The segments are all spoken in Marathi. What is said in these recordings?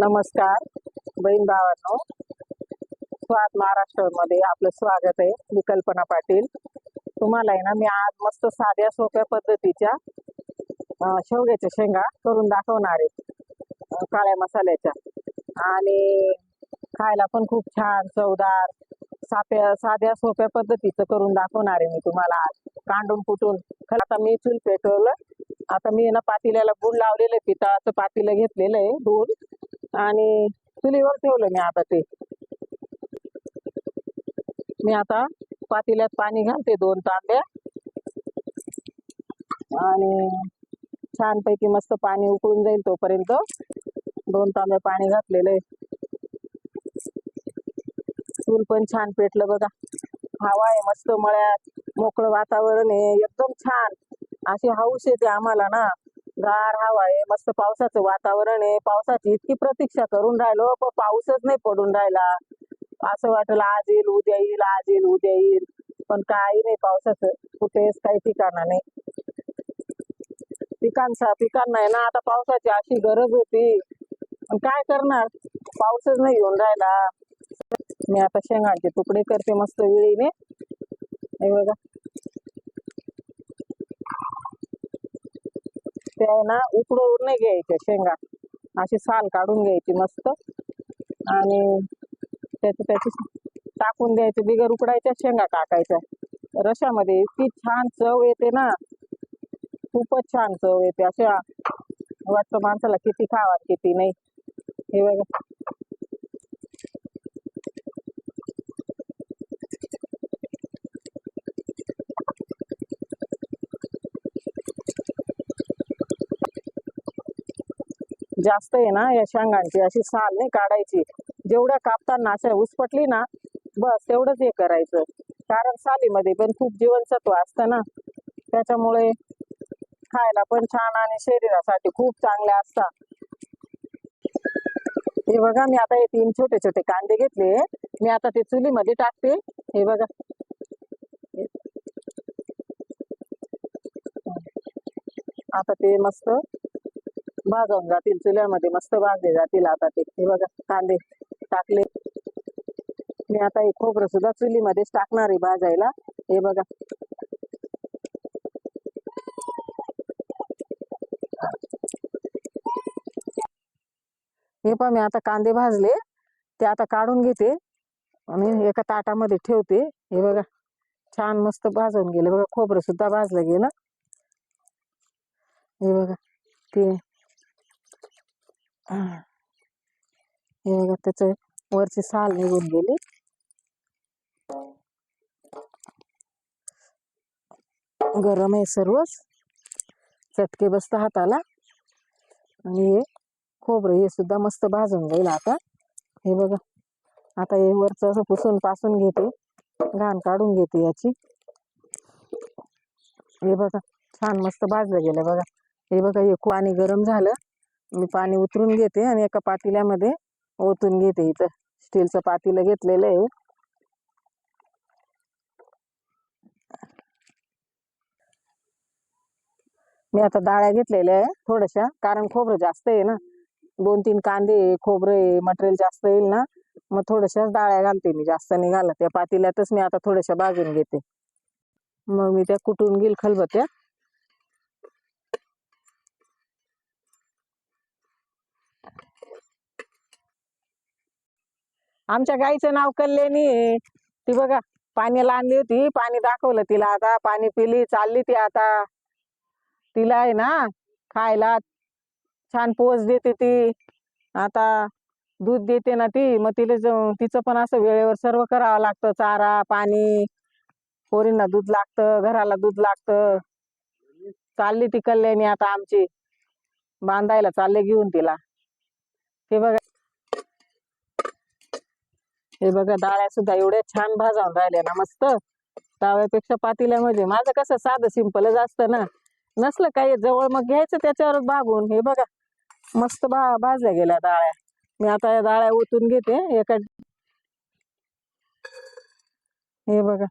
नमस्कार बहीण भावांनो. स्वाद महाराष्ट्रमध्ये आपलं स्वागत आहे मी कल्पना पाटील. तुम्हाला आहे ना मी आज मस्त साध्या सोप्या पद्धतीच्या शेवग्याच्या शेंगा करून दाखवणार आहे. काळ्या मसाल्याच्या. आणि खायला पण खूप छान चवदार साप्या साध्या सोप्या पद्धतीचं करून दाखवणार आहे मी तुम्हाला आज. कांडून कुटून. खरं आता मी चूल पेटवलं. आता मी ना पातील्याला गुळ लावलेलं आहे पितळाचं पातेलं घेतलेलं आहे दूध आणि चुलीवर ठेवलं मी आता ते. मी आता पातेल्यात पाणी घालते दोन तांब्या. आणि छानपैकी मस्त पाणी उकळून जाईल तोपर्यंत. दोन तांब्या पाणी घातलेलं आहे. चूल पण छान पेटलं बघा. हवा आहे मस्त मळ्यात. मोकळं वातावरण आहे. एकदम छान. अशी हाऊस येते आम्हाला ना. गार हवा आहे मस्त पावसाचं वातावरण आहे. पावसाची इतकी प्रतीक्षा करून राहिलो पण पाऊसच नाही पडून राहिला. असं वाटलं आज येईल उद्या येईल आज येईल उद्या येईल. पण काही नाही पावसाचं. कुठेच काही ठिकाणा नाही. पिकांचा पिकांना आहे ना आता पावसाची अशी गरज होती. पण काय करणार? पाऊसच नाही येऊन राहिला. मी आता शेंगाचे तुकडे करते मस्त विळीने. बघा. ते आहे ना उकडून नाही घ्यायचे शेंगा. अशी साल काढून घ्यायची मस्त. आणि त्याची त्याची टाकून द्यायचे बिगर उकडायच्या शेंगा टाकायच्या. रशामध्ये इतकी छान चव येते ना. खूपच छान चव येते. अशा वाटतं माणसाला किती खावा किती नाही. हे बघा. जास्त आहे ना या शेंगांची अशी साल नाही काढायची. जेवढ्या कापताना अशा उसपटली ना बस तेवढंच हे करायचं. कारण सालीमध्ये पण खूप जीवनसत्व असतं ना. त्याच्यामुळे खायला पण छान आणि शरीरासाठी खूप चांगले असतात. हे बघा मी आता हे तीन छोटे छोटे कांदे घेतले. मी आता ते चुलीमध्ये टाकते. हे बघा. आता ते मस्त भाजून जातील चुल्यामध्ये मस्त भाजले जातील आता ते. हे बघा कांदे टाकले. मी आता हे खोबरं सुद्धा चुलीमध्येच टाकणार आहे भाजायला. हे बघा. हे पण मी आता कांदे भाजले. ते आता काढून घेते. आणि एका ताटामध्ये ठेवते. हे बघा छान मस्त भाजून गेलं. बघा खोबरं सुद्धा भाजलं गेलं. हे बघा ते हे बघा त्याचे वरची साल निघून गेली. गरम आहे सर्वच चटके बसत हाताला. आणि हे खोबरं हे सुद्धा मस्त भाजून जाईल आता. हे बघा आता हे वरचं असं पुसून पासून घेते. घाण काढून घेते याची. हे बघा छान मस्त भाजलं गेलं बघा. हे बघा हे पाणी गरम झालं. मी पाणी उतरून घेते आणि एका पातेल्यामध्ये ओतून घेते इथं. स्टीलचं पातेलं घेतलेलं आहे. मी आता डाळ्या घेतलेल्या आहे थोड्याशा कारण खोबरं जास्त आहे ना. दोन तीन कांदे आहे, खोबरं आहे मटेरियल जास्त येईल ना. मग थोड्याशाच डाळ्या घालते मी जास्त नाही घालत. त्या पातेल्यातच मी आता थोड्याशा भाजून घेते. मग मी त्या कुटून घेईल खलबत्त्यात आमच्या गाईचं नाव कल्याणी आहे. ती बघा पाण्याला आणली होती पाणी दाखवलं तिला आता पाणी पिली चालली ती आता. तिला आहे ना खायला छान पोच देते ती. आता दूध देते ना ती मग तिला तिचं पण असं वेळेवर सर्व करावं लागतं चारा पाणी. पोरींना दूध लागतं घराला दूध लागतं. चालली ती कल्याणी आता आमची. बांधायला चालले घेऊन तिला. ते बघा. हे बघा डाळ्या सुद्धा एवढ्या छान भाजावून राहिल्या ना मस्त. डाव्यापेक्षा पातेल्यामध्ये म्हणजे, माझं कसं साधं सिंपलच असतं ना. नसलं काही जवळ मग घ्यायचं त्याच्यावर भागून. हे बघा मस्त भा भाजल्या गेल्या डाळ्या. मी आता या डाळ्या ओतून घेते. एका हे बघा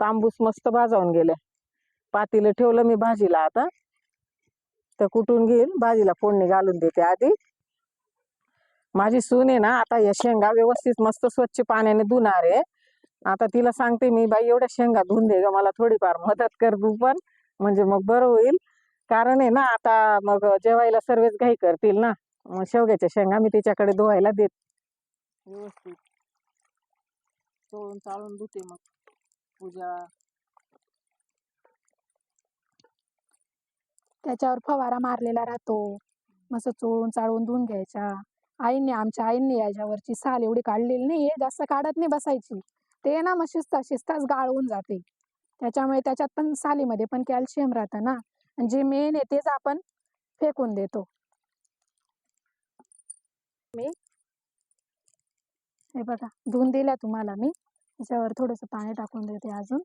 तांबूस मस्त भाजावून गेल्या. पातीला ठेवलं मी भाजीला आता. तर कुठून घेईल? भाजीला फोडणी घालून देते आधी. माझी सून आहे ना आता या शेंगा व्यवस्थित मस्त स्वच्छ पाण्याने धुणार आहे. आता तिला सांगते मी बाई एवढ्या शेंगा धुवून दे ग मला थोडीफार मदत कर तू पण म्हणजे मग बरं होईल. कारण आहे ना आता मग जेवायला सर्वच घाई करतील ना. मग शेवग्याच्या शेंगा मी तिच्याकडे धुवायला देत. व्यवस्थित. चोळून चाळून धुते मग पूजा. त्याच्यावर फवारा मारलेला राहतो. मस्त चोळून चाळून धुवून घ्यायच्या आईने आमच्या आईने याच्यावरची साल एवढी काढलेली नाहीये जास्त काढत नाही बसायची. ते ना मग शिस्ता शिस्ताच गाळून जाते. त्याच्यामुळे त्याच्यात पण सालीमध्ये पण कॅल्शियम राहतं ना. आणि जे मेन आहे तेच आपण फेकून देतो. मी? हे बघा धुवून दिल्या तुम्हाला मी. त्याच्यावर थोडंसं पाणी टाकून देते अजून.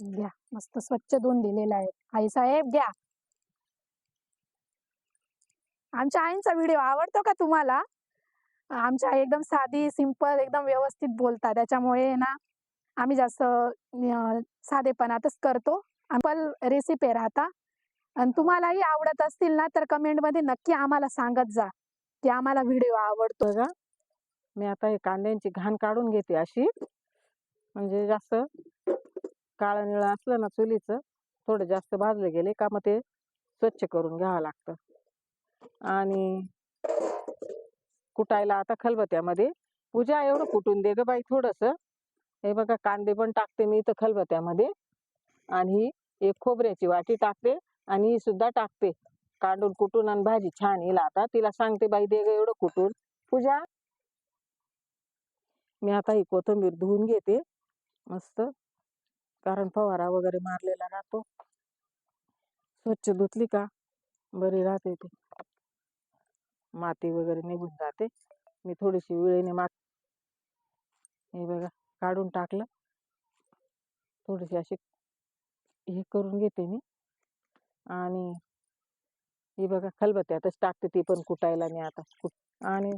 घ्या मस्त स्वच्छ धुवून दिलेलं आहे. आई साहेब घ्या. आमच्या आईंचा व्हिडिओ आवडतो का तुम्हाला? आमच्या आई एकदम साधी सिंपल एकदम व्यवस्थित बोलतात. त्याच्यामुळे ना आम्ही जास्त साधेपणातच करतो. पण रेसिपी राहता. आणि तुम्हालाही आवडत असतील ना तर कमेंटमध्ये नक्की आम्हाला सांगत जा की आम्हाला व्हिडिओ आवडतो का? मी आता हे कांद्यांची घाण काढून घेते अशी. म्हणजे जास्त काळं निळं असलं ना चुलीचं थोडं जास्त भाजले गेले का मग ते स्वच्छ करून घ्यावं लागतं. आणि कुटायला आता खलबत्यामध्ये. पूजा एवढं कुटून दे ग बाई थोडंसं. हे बघा कांदे पण टाकते मी इथं खलबत्यामध्ये. आणि ही एक खोबऱ्याची वाटी टाकते आणि ही सुद्धा टाकते. कांडून कुटून आणि भाजी छान येईल आता. तिला सांगते बाई दे ग एवढं कुटून. पूजा मी आता ही कोथिंबीर धुवून घेते. मस्त. कारण फवारा वगैरे मारलेला राहतो. स्वच्छ धुतली का? बरी राहते ती. माती वगैरे निघून जाते. मी थोडीशी वेळेने मात हे बघा काढून टाकलं. थोडीशी अशी हे करून घेते मी. आणि ही बघा खलबत्त्यातच टाकते ती पण कुटायला मी आता. कुट आणि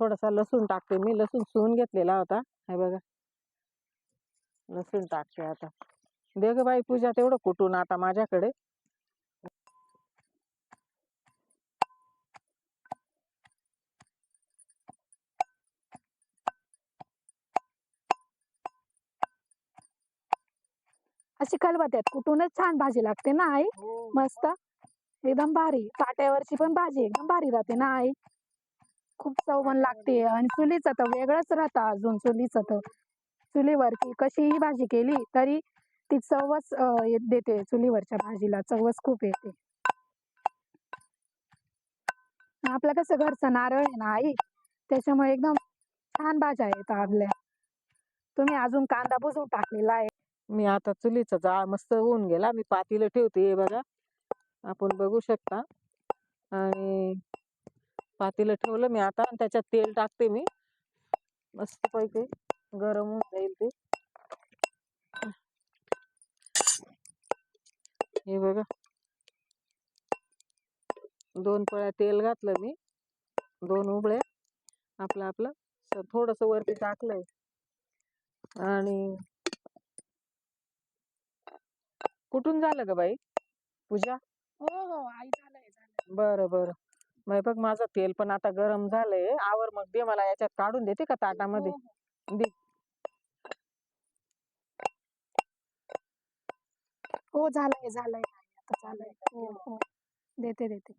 थोडासा लसूण टाकते मी. लसूण सोलून घेतलेला होता. हे बघा. लसूण टाकते आता. दे गं बाई पूजा तेवढं कुटून आता माझ्याकडे. अशी खलबत्यात. कुठूनच छान भाजी लागते ना आई? मस्त. एकदम भारी. पाट्यावरची पण भाजी एकदम भारी राहते ना आई? खूप चव पण लागते. आणि चुलीचं तर वेगळंच राहतं अजून चुलीचं तर. चुलीवरती कशीही भाजी केली तरी ती चवच देते चुलीवरच्या भाजीला. चवच खूप येते. आपलं कसं घरचं नारळ आहे ना आई? त्याच्यामुळे एकदम छान भाज्या येतात आपल्या. तुम्ही अजून कांदा बुजून टाकलेला आहे. मी आता चुलीचा जाळ मस्त होऊन गेला. मी पातीला ठेवते हे बघा. आपण बघू शकता. आणि पातीला ठेवलं मी आता. आणि त्याच्यात तेल टाकते मी. मस्त पैकी गरम होऊन जाईल ते. हे बघा. दोन पळ्या तेल घातलं मी. दोन उबळ्या आपलं आपलं. थोडंसं वरती टाकलंय. आणि कुठून झालं ग बाई? पूजा? हो हो. आई झालंय झालंय. बरं बरं. मग बघ माझं तेल पण आता गरम झालंय. आवर मग दे मला याच्यात काढून देते का ताटामध्ये? दे. हो झालंय झालंय. आई, आता झालंय. हो. हो. देते देते.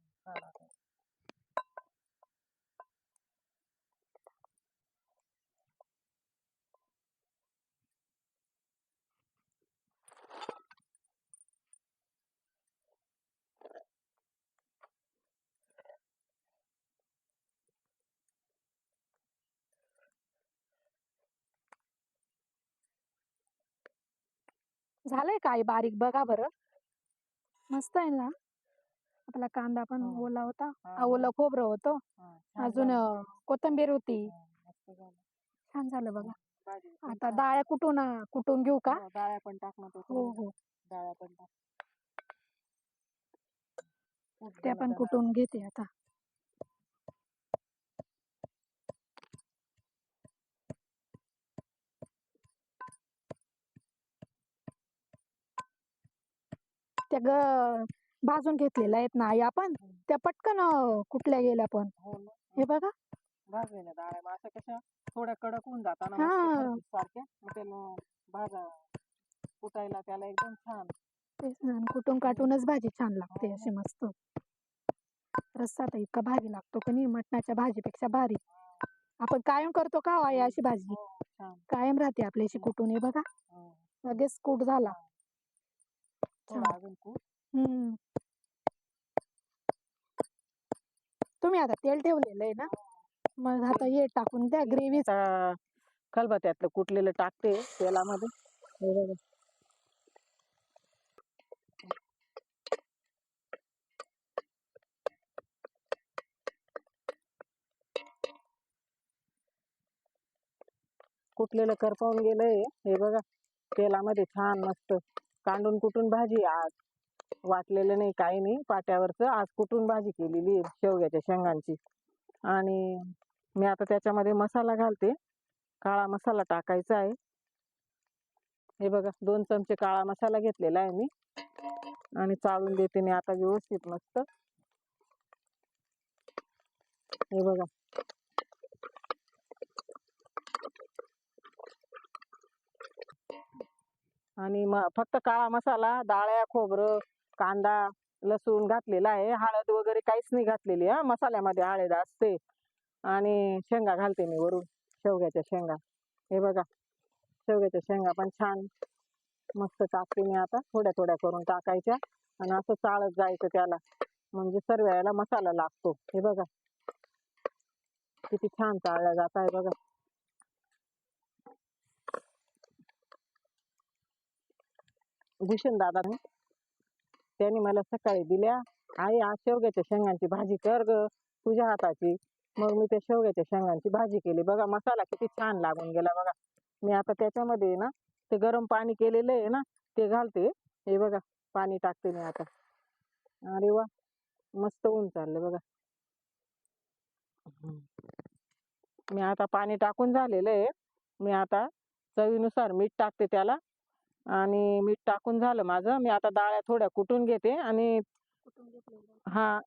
झालंय काय बारीक बघा बरं मस्त आहे ना आपला कांदा पण हो. ओला होता हा, आ, ओलं खोबरं होतं हा, छान अजून झालं. अं, कोथिंबीर होती हा, मस्त झालं. छान झालं बघा भाजी पण आता छान. डाळ कुठून अं, कुटून घेऊ का हो, डाळ्या पण टाक ना हो त्याच्यामध्ये. हो डाळ्या पण टाक खूप त्या झालं पण डाळ. कुटून घेते आता त्या ग भाजून घेतलेल्या आहेत ना आई आपण त्या पटकन अं, कुटल्या गेल्या पण. हो ना. हे बघा. मग अशा कशा थोड्या कडक होऊन जाताना हा. सारख्या मग त्याला भाजा कुटायला त्याला एकदम छान. तेच ना आणि कुटून काटूनच भाजी छान लागते हो. अशी मस्त. रस्सा तर इतका भारी लागतो की नाही मटणाच्या भाजीपेक्षा भारी. आपण कायम करतो का हो आई अशी भाजी? हो छान. कायम राहते आपल्याशी कुटून हे बघा. हो. लगेच कूट झाला. खूप हम्म. तुम्ही आता तेल ठेवलेलं आहे ना? मग आता हे टाकून द्या ग्रेव्ही आता खलबत्यातलं कुटलेलं टाकते तेलामध्ये. हे बघा. कुटलेलं करपावून गेलंय. हे बघा तेलामध्ये छान मस्त कांडून कुटून भाजी आज वाटलेलं नाही काही नाही. पाट्यावरचं आज कुटून भाजी केलेली आहे शेवग्याच्या शेंगांची. आणि मी आता त्याच्यामध्ये मसाला घालते. काळा मसाला टाकायचा आहे. हे बघा दोन चमचे काळा मसाला घेतलेला आहे मी. आणि चाळून देते मी आता व्यवस्थित मस्त. हे बघा. आणि म फक्त काळा मसाला डाळ्या खोबरं कांदा लसूण घातलेला आहे. हळद वगैरे काहीच नाही घातलेली हा मसाल्यामध्ये हळद असते. आणि शेंगा घालते मी वरून शेवग्याच्या शेंगा. हे बघा शेवग्याच्या शेंगा पण छान मस्त टाकते मी आता. थोड्या थोड्या करून टाकायच्या आणि असं चाळत जायचं त्याला. म्हणजे सर्व मसाला लागतो. हे बघा किती छान चाळल्या जात आहे बघा. भूषण दादा त्यांनी मला सकाळी दिल्या आई आज शेवग्याच्या शेंगांची भाजी कर ग तुझ्या हाताची. मग मी त्या शेवग्याच्या शेंगांची भाजी केली. बघा मसाला किती छान लागून गेला बघा. मी आता त्याच्यामध्ये ना ते गरम पाणी केलेलं आहे ना ते घालते. हे बघा पाणी टाकते मी आता. अरे वा मस्त ऊन चाललं बघा. मी आता पाणी टाकून झालेलं आहे. मी आता चवीनुसार मीठ टाकते त्याला. आणि मीठ टाकून झालं माझं. मी आता डाळ्या थोड्या कुटून घेते आणि हा.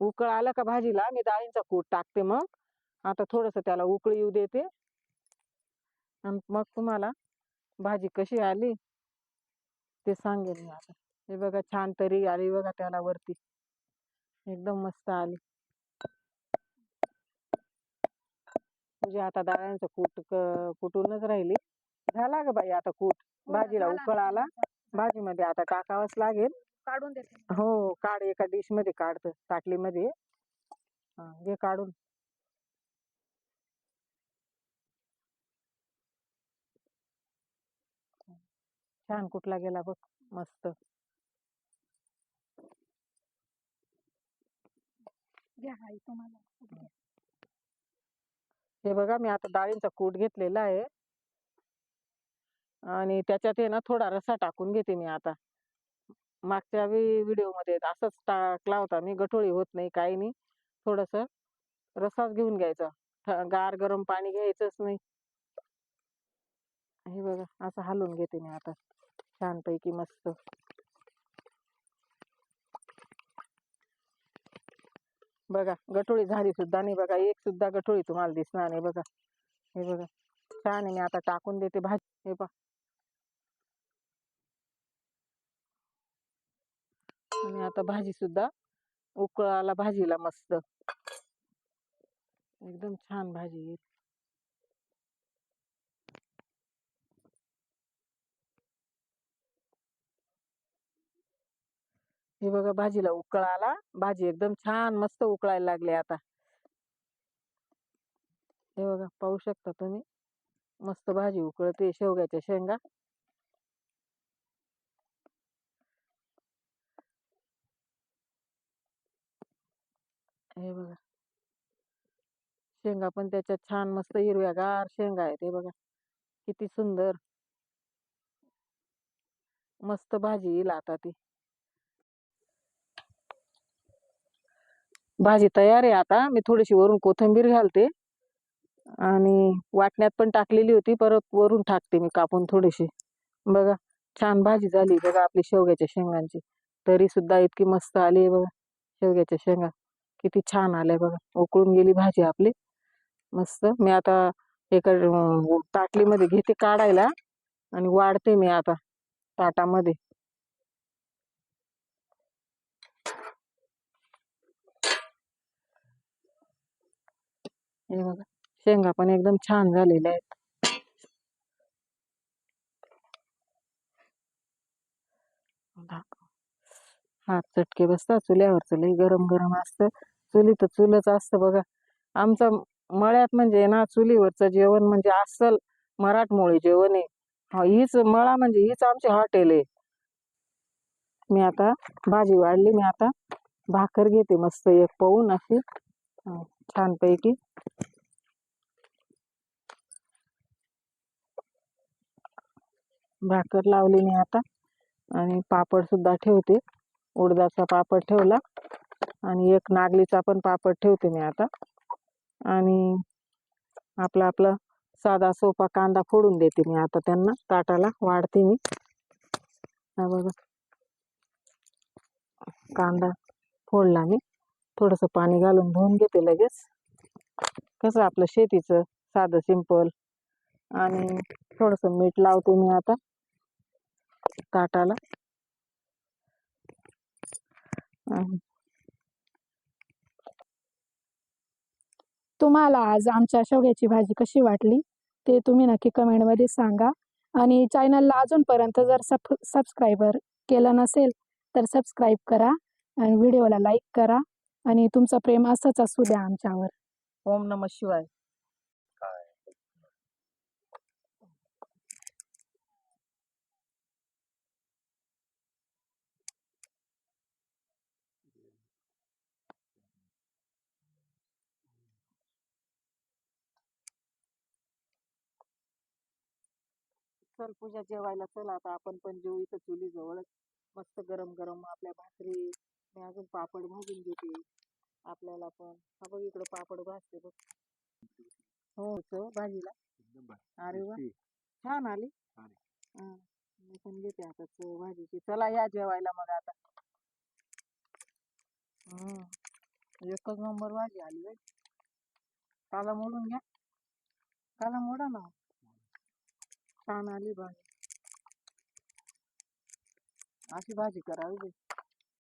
उकळ आलं का भाजीला मी डाळींचा कूट टाकते मग. आता थोडस त्याला उकळी येऊ देते. आणि मग तुम्हाला भाजी कशी आली ते सांगेन मी आता. हे बघा छान तरी आली बघा त्याला वरती. एकदम मस्त आली. म्हणजे आता डाळ्यांचं कूट कुटूनच राहिली. झाला ग बाई आता कूट. भाजीला उकळ आला. भाजीमध्ये आता टाकावंच लागेल. काढून देते. हो काढ एका डिशमध्ये काढत ताटलीमध्ये हा, घे काढून. छान कुठला गेला बघ मस्त. हे बघा मी आता डाळींचा कूट घेतलेला आहे. आणि त्याच्यात आहे ना थोडा रस्सा टाकून घेते मी आता. मागच्या व्हिडिओमध्ये असंच टाकला होता मी गठोळी होत नाही काही नाही. थोडस रसाच घेऊन घ्यायचा. थ- गार गरम पाणी घ्यायचंच नाही. हे बघा असं हलवून घेते मी आता. छानपैकी मस्त. बघा गठोळी झाली सुद्धा नाही बघा. एक सुद्धा गठोळी तुम्हाला दिसणार नाही बघा. हे बघा छान आहे मी आता टाकून देते भाजी. हे पहा. आणि आता भाजी सुद्धा उकळाला भाजीला मस्त. एकदम छान भाजी येईल हे बघा भाजीला उकळ आला भाजी एकदम छान मस्त उकळायला लागली आता. हे बघा पाहू शकता तुम्ही? मस्त भाजी उकळते शेवग्याच्या शेंगा. हे बघा. शेंगा पण त्याच्यात छान मस्त हिरव्यागार शेंगा आहेत हे बघा. किती सुंदर. मस्त भाजी येईल आता ती. भाजी तयार आहे आता. मी थोडीशी वरून कोथिंबीर घालते. आणि वाटण्यात पण टाकलेली होती. परत वरून टाकते मी कापून थोडीशी. बघा छान भाजी झाली बघा आपली शेवग्याच्या शेंगांची. तरी सुद्धा इतकी मस्त आली आहे बघा शेवग्याच्या शेंगा. किती छान आलंय बघा. उकळून गेली भाजी आपली. मस्त. मी आता एका ताटलीमध्ये घेते काढायला आणि वाढते मी आता ताटामध्ये. हे बघा. शेंगा पण एकदम छान झालेल्या आहेत. हात चटके बसतात चुल्यावरचं. लई गरम गरम असतं. चुली तर चुलच असतं बघा. आमचा मळ्यात म्हणजे ना चुलीवरचं जेवण म्हणजे अस्सल मराठमोळी जेवण आहे. हा हीच मळा म्हणजे हीच आमची हॉटेल आहे. मी आता भाजी वाढली मी आता भाकर घेते मस्त एक पाहून अशी. छानपैकी. भाकर लावली मी आता आणि पापड सुद्धा ठेवते. उडदाचा पापड ठेवला. आणि एक नागलीचा पण पापड ठेवते मी आता. आणि आपला आपला साधा सोपा कांदा फोडून देते मी आता त्यांना. ताटाला वाढते मी. हा बघा. कांदा फोडला मी. थोडंसं पाणी घालून धुवून घेते लगेच. कसं आपलं शेतीचं साधं सिंपल आणि थोडंसं मीठ लावते मी आता ताटाला. तुम्हाला आज आमच्या शेवग्याची भाजी कशी वाटली ते तुम्ही नक्की कमेंटमध्ये सांगा. आणि चॅनलला अजूनपर्यंत जर सब सबस्क्रायबर केलं नसेल तर सबस्क्राईब करा आणि व्हिडिओला लाईक करा. आणि तुमचं प्रेम असंच असू द्या आमच्यावर. ओम नम शिवाय. चल पूजा जेवायला चल आता आपण पण जेऊ इथं चुली जवळच. मस्त गरम गरम आपल्या भाकरी मी अजून पापड भाजून घेते. आपल्याला पण. हा बघ इकडे पापड भाजते बघ. हो चव भाजीला. अरे वा. छान आली. मी पण घेते आता चव भाजीची. चला या जेवायला मग आता. हम्म. एकच नंबर भाजी आली काला मोडून घ्या. काला मोडा ना. छान आली भाजी अशी भाजी करावी